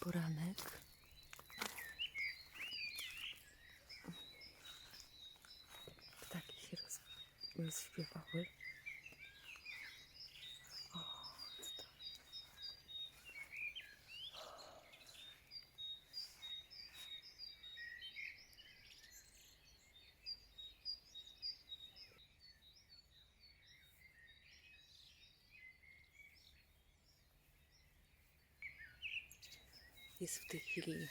poranek. Ptaki się roz. Jest w tej chwili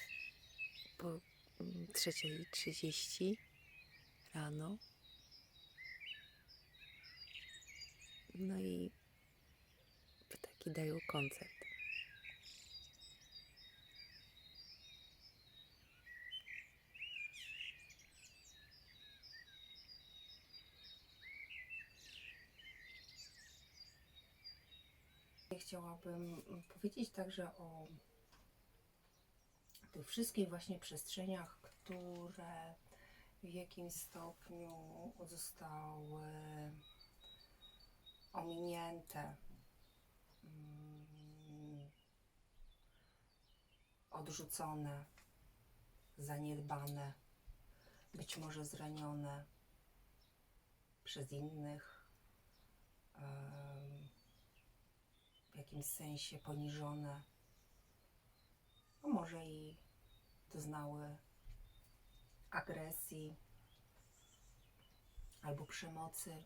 po mm, trzeciej trzydzieści rano. No i ptaki dają koncert. Chciałabym powiedzieć także o tych wszystkich właśnie przestrzeniach, które w jakimś stopniu zostały ominięte, mm, odrzucone, zaniedbane, być może zranione przez innych, w jakimś sensie poniżone a może i doznały agresji albo przemocy.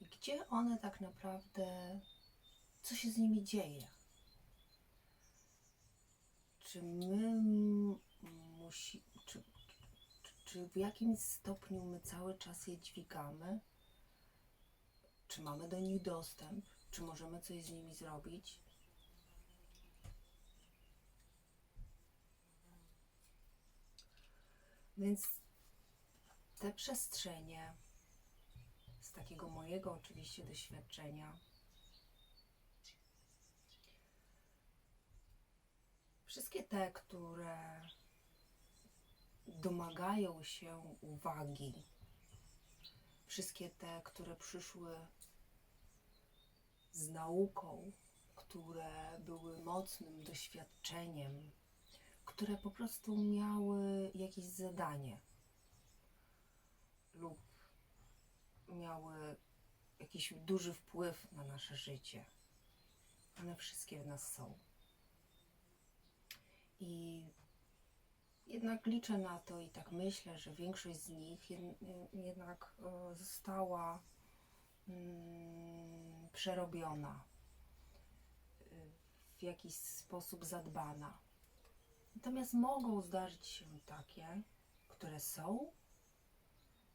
I gdzie one tak naprawdę, co się z nimi dzieje? Czy my musi, czy, czy, w jakimś stopniu my cały czas je dźwigamy? Czy mamy do nich dostęp? Czy możemy coś z nimi zrobić? Więc te przestrzenie, z takiego mojego oczywiście doświadczenia, wszystkie te, które domagają się uwagi, wszystkie te, które przyszły z nauką, które były mocnym doświadczeniem, które po prostu miały jakieś zadanie lub miały jakiś duży wpływ na nasze życie. One wszystkie w nas są. I jednak liczę na to i tak myślę, że większość z nich jed- jednak e, została mm, przerobiona, y, w jakiś sposób zadbana. Natomiast mogą zdarzyć się takie, które są,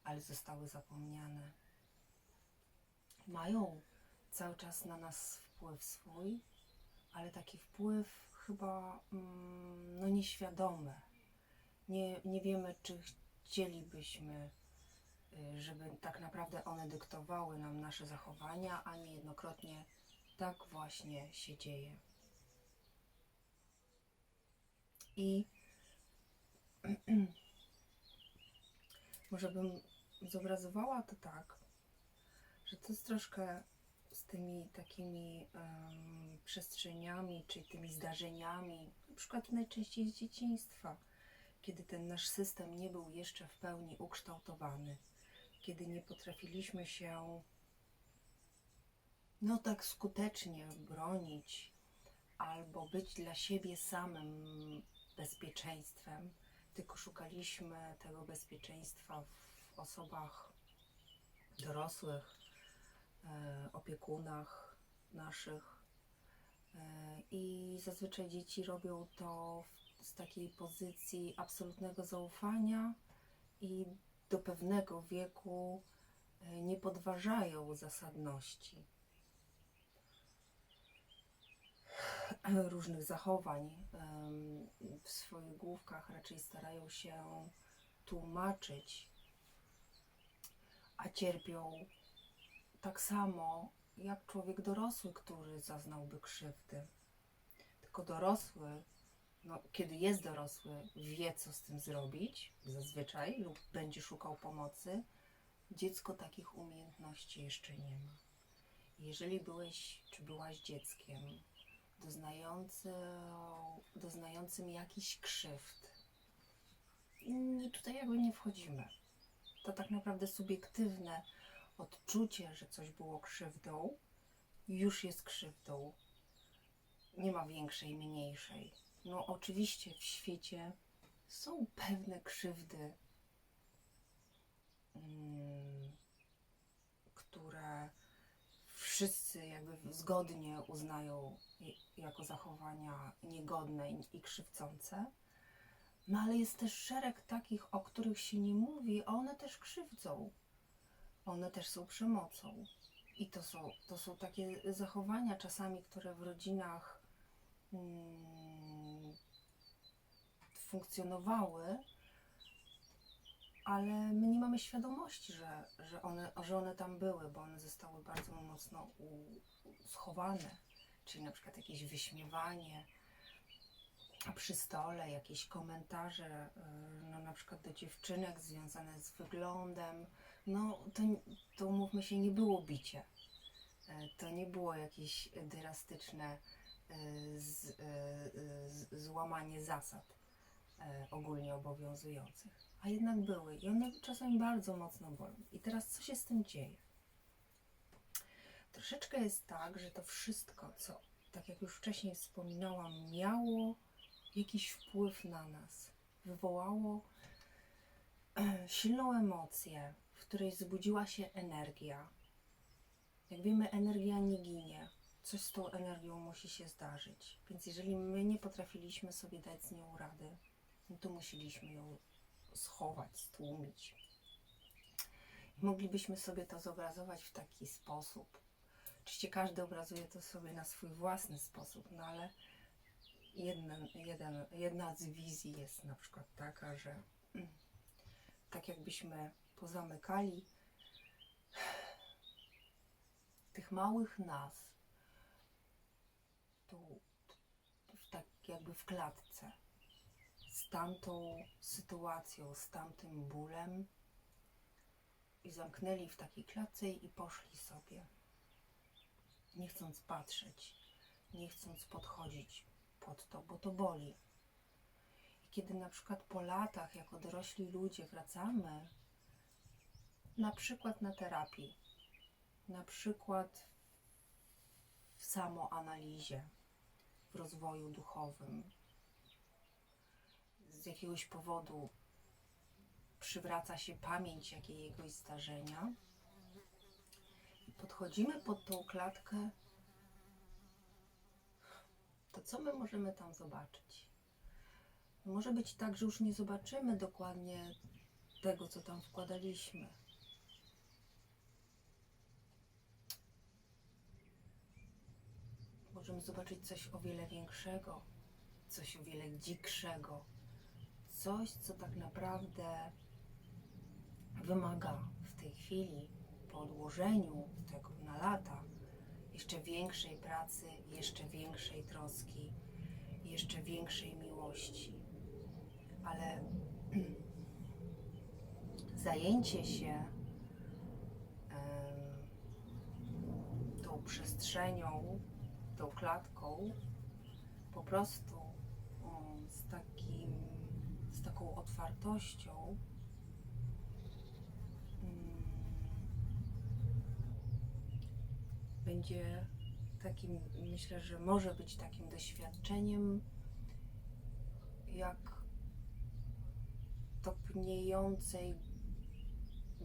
ale zostały zapomniane. Mają cały czas na nas wpływ swój, ale taki wpływ chyba mm, no nieświadomy. Nie, nie wiemy, czy chcielibyśmy, y, żeby tak naprawdę one dyktowały nam nasze zachowania, a niejednokrotnie tak właśnie się dzieje. I może bym zobrazowała to tak, że to jest troszkę z tymi takimi em, przestrzeniami, czy tymi zdarzeniami, na przykład najczęściej z dzieciństwa, kiedy ten nasz system nie był jeszcze w pełni ukształtowany, kiedy nie potrafiliśmy się no tak skutecznie bronić albo być dla siebie samym bezpieczeństwem, tylko szukaliśmy tego bezpieczeństwa w osobach dorosłych, e, opiekunach naszych. E, I zazwyczaj dzieci robią to z takiej pozycji absolutnego zaufania i do pewnego wieku e, nie podważają zasadności różnych zachowań w swoich główkach raczej starają się tłumaczyć, a cierpią tak samo jak człowiek dorosły, który zaznałby krzywdy. Tylko dorosły, no, kiedy jest dorosły, wie, co z tym zrobić, zazwyczaj, lub będzie szukał pomocy. Dziecko takich umiejętności jeszcze nie ma. Jeżeli byłeś czy byłaś dzieckiem, doznający, doznającym jakiś krzywd. I tutaj jakby nie wchodzimy. To tak naprawdę subiektywne odczucie, że coś było krzywdą, już jest krzywdą. Nie ma większej, mniejszej. No oczywiście w świecie są pewne krzywdy, mm, które wszyscy jakby zgodnie uznają jako zachowania niegodne i- i krzywdzące. No ale jest też szereg takich, o których się nie mówi, a one też krzywdzą. One też są przemocą. I to są, to są takie zachowania czasami, które w rodzinach mm, funkcjonowały, ale my nie mamy świadomości, że, że, one, że one tam były, bo one zostały bardzo mocno u, schowane. Czyli na przykład jakieś wyśmiewanie przy stole, jakieś komentarze, y, no na przykład do dziewczynek związane z wyglądem. No to, to mówmy się, nie było bicie. E, To nie było jakieś drastyczne y, z, y, z, złamanie zasad e, ogólnie obowiązujących. A jednak były i one czasami bardzo mocno bolą. I teraz co się z tym dzieje? Troszeczkę jest tak, że to wszystko, co, tak jak już wcześniej wspominałam, miało jakiś wpływ na nas, wywołało silną emocję, w której wzbudziła się energia. Jak wiemy, energia nie ginie. Coś z tą energią musi się zdarzyć. Więc jeżeli my nie potrafiliśmy sobie dać z nią rady, no to musieliśmy ją schować, stłumić. Moglibyśmy sobie to zobrazować w taki sposób. Oczywiście każdy obrazuje to sobie na swój własny sposób, no ale jedna, jeden, jedna z wizji jest na przykład taka, że mm, tak jakbyśmy pozamykali tych małych nas tu, w tak jakby w klatce z tamtą sytuacją, z tamtym bólem i zamknęli w takiej klatce i poszli sobie, nie chcąc patrzeć, nie chcąc podchodzić pod to, bo to boli. I kiedy na przykład po latach, jako dorośli ludzie, wracamy, na przykład na terapii, na przykład w samoanalizie, w rozwoju duchowym, z jakiegoś powodu przywraca się pamięć jakiegoś zdarzenia podchodzimy pod tą klatkę, to co my możemy tam zobaczyć? Może być tak, że już nie zobaczymy dokładnie tego, co tam wkładaliśmy. Możemy zobaczyć coś o wiele większego, coś o wiele dzikszego, coś, co tak naprawdę wymaga w tej chwili, po odłożeniu tego na lata, jeszcze większej pracy, jeszcze większej troski, jeszcze większej miłości. Ale zajęcie się tą przestrzenią, tą klatką, po prostu um, z, takim, z taką otwartością, mm, będzie takim, myślę, że może być takim doświadczeniem, jak topniejącej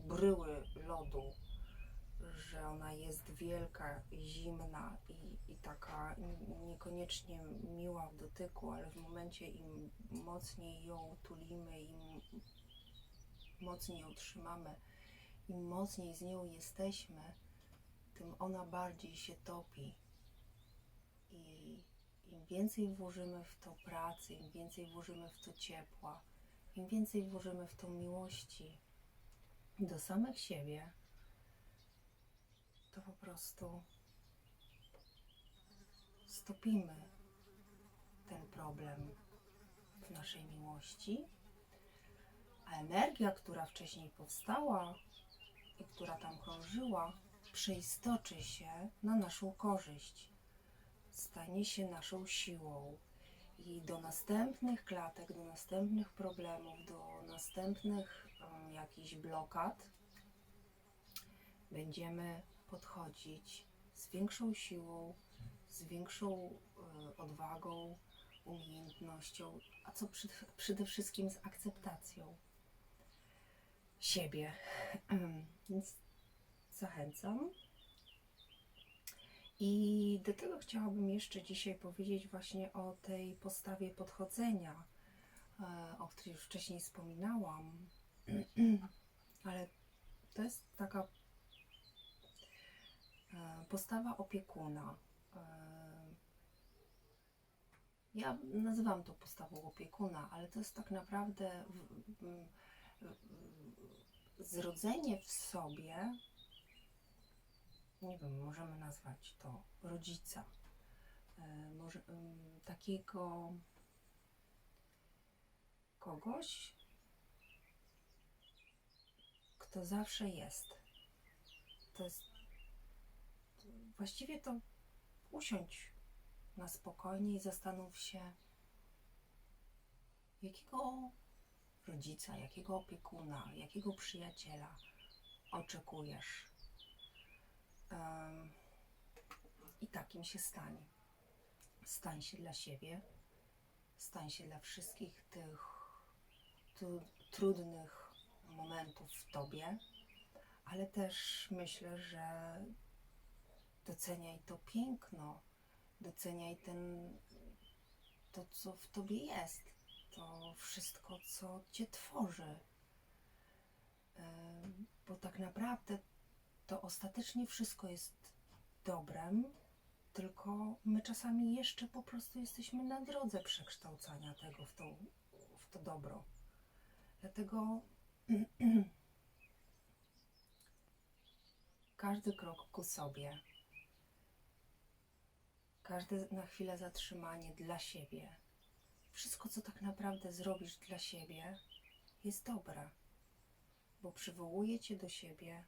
bryły lodu, że ona jest wielka, zimna i, i taka niekoniecznie miła w dotyku, ale w momencie im mocniej ją tulimy, im mocniej ją trzymamy, im mocniej z nią jesteśmy, tym ona bardziej się topi. I im więcej włożymy w to pracy, im więcej włożymy w to ciepła, im więcej włożymy w to miłości do samych siebie, to po prostu stopimy ten problem w naszej miłości, a energia, która wcześniej powstała i która tam krążyła, przeistoczy się na naszą korzyść. stanie się naszą siłą. I do następnych klatek, do następnych problemów, do następnych um, jakichś blokad będziemy podchodzić z większą siłą, z większą e, odwagą, umiejętnością, a co przede, wszystkim z akceptacją siebie. Więc zachęcam. I do tego chciałabym jeszcze dzisiaj powiedzieć właśnie o tej postawie podchodzenia, e, o której już wcześniej wspominałam, ale to jest taka postawa opiekuna. E, Ja nazywam to postawą opiekuna, ale to jest tak naprawdę zrodzenie w sobie nie wiem, możemy nazwać to rodzica. E, Może takiego kogoś, kto zawsze jest. To jest właściwie to usiądź na spokojnie i zastanów się, jakiego rodzica, jakiego opiekuna, jakiego przyjaciela oczekujesz I takim się stań. Stań się dla siebie, stań się dla wszystkich tych trudnych momentów w tobie, ale też myślę, że doceniaj to piękno, doceniaj ten, to, co w tobie jest, to wszystko, co cię tworzy. Bo tak naprawdę to ostatecznie wszystko jest dobrem, tylko my czasami jeszcze po prostu jesteśmy na drodze przekształcania tego w to, w to dobro. Dlatego każdy krok ku sobie, każde na chwilę zatrzymanie dla siebie, wszystko, co tak naprawdę zrobisz dla siebie, jest dobre, bo przywołuje cię do siebie,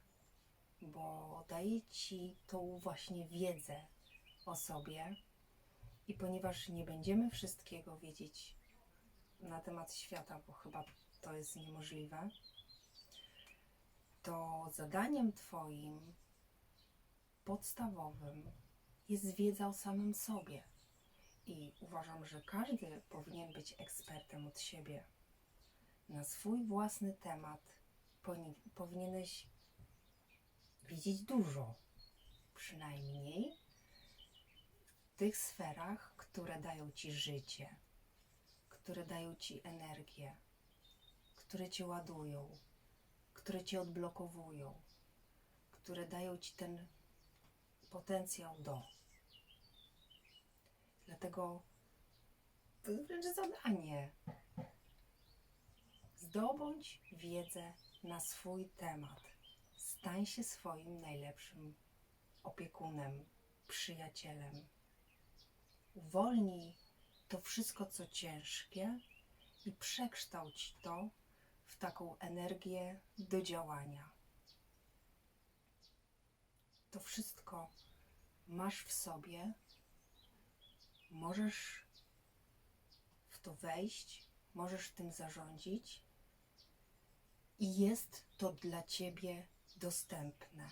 bo daje ci tą właśnie wiedzę o sobie. I ponieważ nie będziemy wszystkiego wiedzieć na temat świata, bo chyba to jest niemożliwe, to zadaniem Twoim podstawowym jest wiedza o samym sobie. I uważam, że każdy powinien być ekspertem od siebie. Na swój własny temat powinieneś wiedzieć dużo, przynajmniej w tych sferach, które dają ci życie, które dają ci energię, które cię ładują, które cię odblokowują, które dają ci ten potencjał do. Dlatego to jest wręcz zadanie. Zdobądź wiedzę na swój temat. Stań się swoim najlepszym opiekunem, przyjacielem. Uwolnij to wszystko, co ciężkie i przekształć to w taką energię do działania. To wszystko masz w sobie, możesz w to wejść, możesz tym zarządzić i jest to dla ciebie dostępne.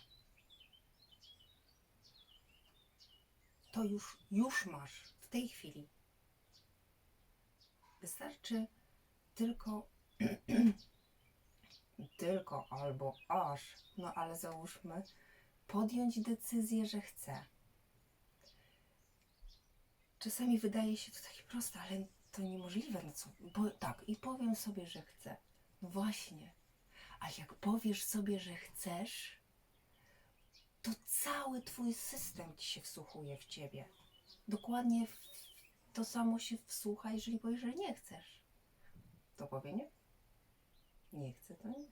To już, już masz w tej chwili. Wystarczy tylko, tylko albo aż, no ale załóżmy, podjąć decyzję, że chcę. Czasami wydaje się to takie proste, ale to niemożliwe. No co? Bo, tak, i powiem sobie, że chcę. No właśnie. A jak powiesz sobie, że chcesz, to cały twój system ci się wsłuchuje w ciebie. Dokładnie w to samo się wsłucha, jeżeli powiesz, że nie chcesz. To powie nie. Nie chcę, to nie.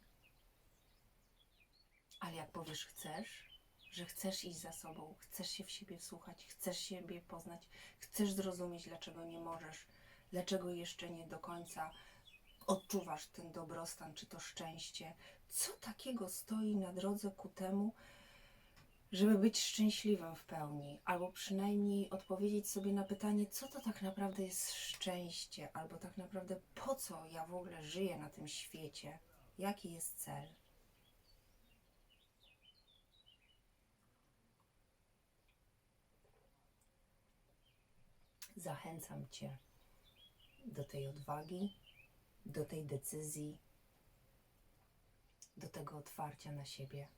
Ale jak powiesz chcesz, że chcesz iść za sobą, chcesz się w siebie wsłuchać, chcesz siebie poznać, chcesz zrozumieć, dlaczego nie możesz, dlaczego jeszcze nie do końca odczuwasz ten dobrostan czy to szczęście, co takiego stoi na drodze ku temu, żeby być szczęśliwym w pełni, albo przynajmniej odpowiedzieć sobie na pytanie, co to tak naprawdę jest szczęście, albo tak naprawdę po co ja w ogóle żyję na tym świecie, jaki jest cel. Zachęcam Cię do tej odwagi, do tej decyzji, do tego otwarcia na siebie.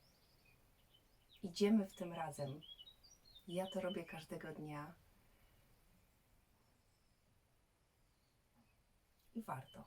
Idziemy w tym razem. Ja to robię każdego dnia. I warto.